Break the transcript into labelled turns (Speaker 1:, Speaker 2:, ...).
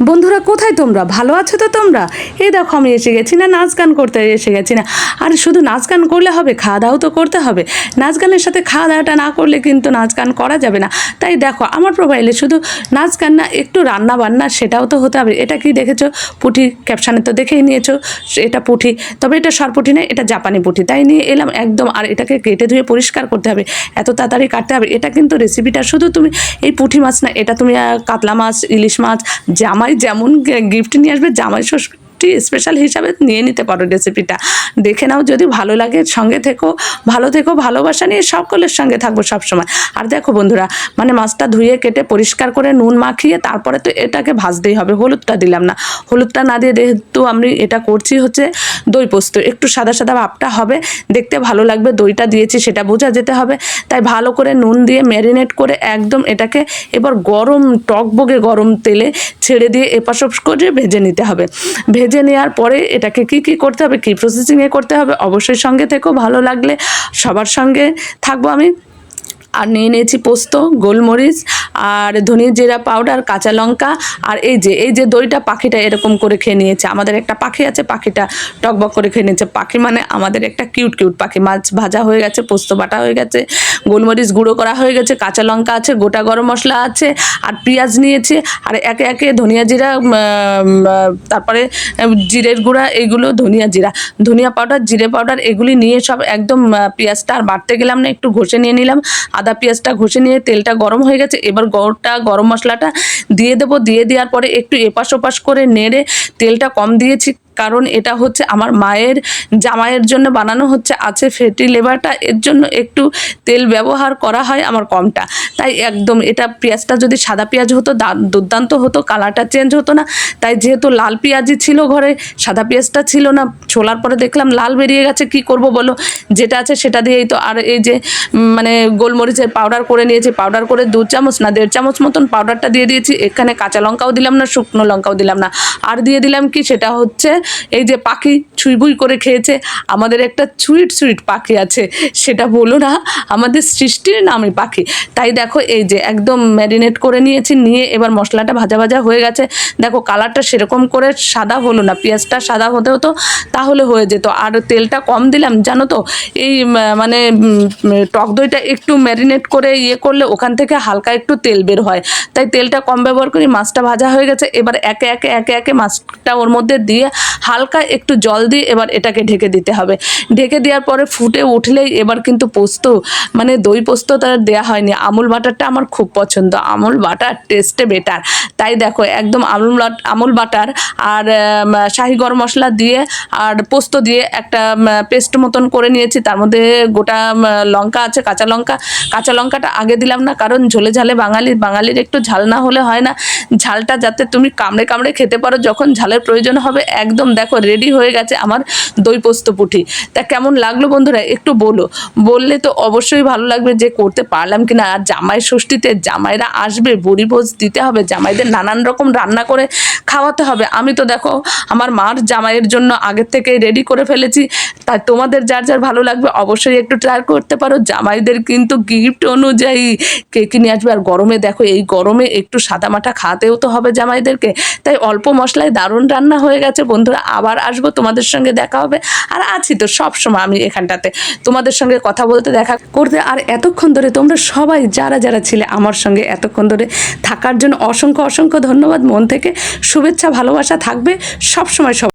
Speaker 1: বন্ধুরা, কোথায় তোমরা? ভালো আছো তো তোমরা? এই দেখো, আমি এসে গেছি না, নাচ গান করতে এসে গেছি না। আর শুধু নাচ গান করলে হবে, খাওয়া দাওয়াও তো করতে হবে। নাচ গানের সাথে খাওয়া দাওয়াটা না করলে কিন্তু নাচ গান করা যাবে না। তাই দেখো, আমার প্রোফাইলে শুধু নাচ গান না, একটু রান্না বান্না সেটাও তো হতে হবে। এটা কি দেখেছ? পুঁটি ক্যাপশানে তো দেখেই নিয়েছো, এটা পুঁটি তবে এটা সরপুঁটি নয়, এটা জাপানি পুঁটি তাই নিয়ে এলাম একদম, আর এটাকে কেটে ধুয়ে পরিষ্কার করতে হবে। এত তাড়াতাড়ি কাটতে হবে। এটা কিন্তু রেসিপিটা শুধু তুমি, এই পুঁটি মাছ না, এটা তুমি কাতলা মাছ, ইলিশ মাছ জামাই যেমন গিফট নিয়ে আসবে, জামাই ষষ্ঠী স্পেশাল হিসাবে নিয়ে নিতে পারো রেসিপিটা দেখে নাও যদি ভালো লাগে, সঙ্গে থেকো, ভালো থেকো, ভালোবাসা নিয়ে সকলের সঙ্গে থাকব সবসময়। আর দেখো বন্ধুরা মানে মাছটা ধুয়ে, কেটে, পরিষ্কার করে, নুন মাখিয়ে, তারপরে তো এটাকে ভাজতেই হবে, হলুদটা দিলাম না। হলুদটা না দিয়ে যেহেতু আমি এটা করছি হচ্ছে দই পোস্ত, একটু সাদা সাদা ভাবটা হবে, দেখতে ভালো লাগবে, দইটা দিয়েছি সেটা বোঝা যেতে হবে। তাই ভালো করে নুন দিয়ে ম্যারিনেট করে একদম এটাকে এবার গরম টকবগে গরম তেলে ছেড়ে দিয়ে এপাশ করে ভেজে নিতে হবে। ভেজে নেওয়ার পরে এটাকে কি কি করতে হবে, কী প্রসেসিংয়ে করতে হবে, অবশ্যই সঙ্গে থেকেও ভালো লাগলে সবার সঙ্গে থাকব আমি। আর নিয়ে নিয়েছি পোস্ত, গোলমরিচ আর ধনে জিরা পাউডার, কাঁচা লঙ্কা আর এই যে এই যে দইটা পাখিটা এরকম করে খেয়ে নিয়েছে। আমাদের একটা পাখি আছে, পাখিটা টকবক করে খেয়ে নিয়েছে। পাখি মানে আমাদের একটা কিউট কিউট পাখি। মাছ ভাজা হয়ে গেছে, পোস্ত বাটা হয়ে গেছে। গোলমরিচ গুঁড়ো করা হয়ে গেছে, কাঁচা লঙ্কা আছে, গোটা গরম মশলা আছে, আর পেঁয়াজ নিয়েছে, আর একে একে ধনিয়া জিরা তারপরে জিরের গুঁড়া, এগুলো ধনিয়া জিরা। ধনিয়া পাউডার, জিরে পাউডার, এগুলি নিয়ে সব একদম পেঁয়াজটা আর বাড়তে গেলাম না, একটু ঘষে নিয়ে নিলাম। আদা পেঁয়াজটা ঘষে নিয়ে তেলটা গরম হয়ে গেছে, এবার গোটা গরম মশলাটা দিয়ে দেবো। দিয়ে দেওয়ার পরে একটু এপাশ ওপাশ করে নেড়ে তেলটা কম দিয়েছি কারণ এটা হচ্ছে আমার মায়ের, জামাইয়ের জন্য বানানো হচ্ছে, আছে ফ্যাটি লেবারটা এর জন্য একটু তেল ব্যবহার করা হয় আমার কমটা। তাই একদম এটা পেঁয়াজটা যদি সাদা পেঁয়াজ হতো দুর্দান্ত হতো, কালারটা চেঞ্জ হতো না। তাই যেহেতু লাল পেঁয়াজই ছিল ঘরে, সাদা পেঁয়াজটা ছিল না, ছোলার পরে দেখলাম লাল বেরিয়ে গেছে, কি করব বলো? যেটা আছে সেটা দিয়েই তো, আর এই যে মানে গোলমরিচের পাউডার করে নিয়েছি পাউডার করে দু চামচ না, দেড় চামচ মতন পাউডারটা দিয়ে দিয়েছি। এখানে কাঁচা লঙ্কাও দিলাম না, শুকনো লঙ্কাও দিলাম না। আর দিয়ে দিলাম কি? সেটা হচ্ছে এই যে পাখি ছুঁই করে খেয়েছে, আমাদের একটা সুইট সুইট পাখি আছে, সেটা বলো না, আমাদের সৃষ্টির নামই পাখি। তাই দেখো এই যে একদম ম্যারিনেট করে নিয়েছি, নিয়ে এবার মশলাটা ভাজা ভাজা হয়ে গেছে। দেখো কালারটা সেরকম করে সাদা হলো না, পেঁয়াজটা সাদা হতে হতো তাহলে হয়ে যেত। আর তেলটা কম দিলাম, জানো তো, এই মানে টক দইটা একটু ম্যারিনেট করে ইয়ে করলে ওখান থেকে হালকা একটু তেল বের হয়। তাই তেলটা কম ব্যবহার করি, মাছটা ভাজা হয়ে গেছে, এবার একে একে একে একে মাছটা ওর মধ্যে দিয়ে হালকা একটু জল দিয়ে এবার এটাকে ঢেকে দিতে হবে। ঢেকে দেওয়ার পরে ফুটে উঠলেই এবার কিন্তু পোস্ত মানে দই পোস্ত তার দেওয়া হয়নি। আমুল বাটারটা আমার খুব পছন্দ। আমুল বাটার টেস্টে বেটার তাই দেখো, একদম আমুল আমুল বাটার আর শাহি গরম মশলা দিয়ে আর পোস্ত দিয়ে একটা পেস্ট মতন করে নিয়েছি। তার মধ্যে গোটা লঙ্কা আছে, কাঁচা লঙ্কা। কাঁচা লঙ্কাটা আগে দিলাম না, কারণ ঝোলে ঝালে বাঙালি, বাঙালির একটু ঝাল না হলে হয় না। ঝালটা যাতে তুমি কামড়ে কামড়ে খেতে পারো, যখন ঝালের প্রয়োজন হবে, একদম দেখো রেডি হয়ে গেছে আমার দই পোস্ত পুঠি। তা কেমন লাগল বন্ধুরা? একটু বলো। বললে তো অবশ্যই ভালো লাগবে যে করতে পারলাম কিনা। আর জামাই ষষ্ঠীতে জামাইরা আসবে, বুড়ি ভোজ দিতে হবে, জামাইদের নানান রকম রান্না করে খাওয়াতে হবে। আমি তো দেখো, আমার মার জামাইয়ের জন্য আগের থেকে রেডি করে ফেলেছি। তাই তোমাদের যার যার ভালো লাগবে অবশ্যই একটু ট্রাই করতে পারো। জামাইদের কিন্তু গিফট অনুযায়ী কে কিনে আসবে। আর গরমে দেখো, এই গরমে একটু সাদামাটা খাতেও তো হবে জামাইদেরকে। তাই অল্প মশলায় দারুণ রান্না হয়ে গেছে বন্ধুরা। আবার আসব, তোমাদের সঙ্গে দেখা হবে। আর আছি তো সব সময় আমি এখানটাতে। তোমাদের সঙ্গে কথা বলতে দেখা করতে আর এতক্ষণ ধরে তোমরা সবাই যারা যারা ছিলে আমার সঙ্গে এতক্ষণ ধরে থাকার জন্য অসংখ্য অসংখ্য ধন্যবাদ। মন থেকে শুভেচ্ছা, ভালোবাসা থাকবে। সব সময় সব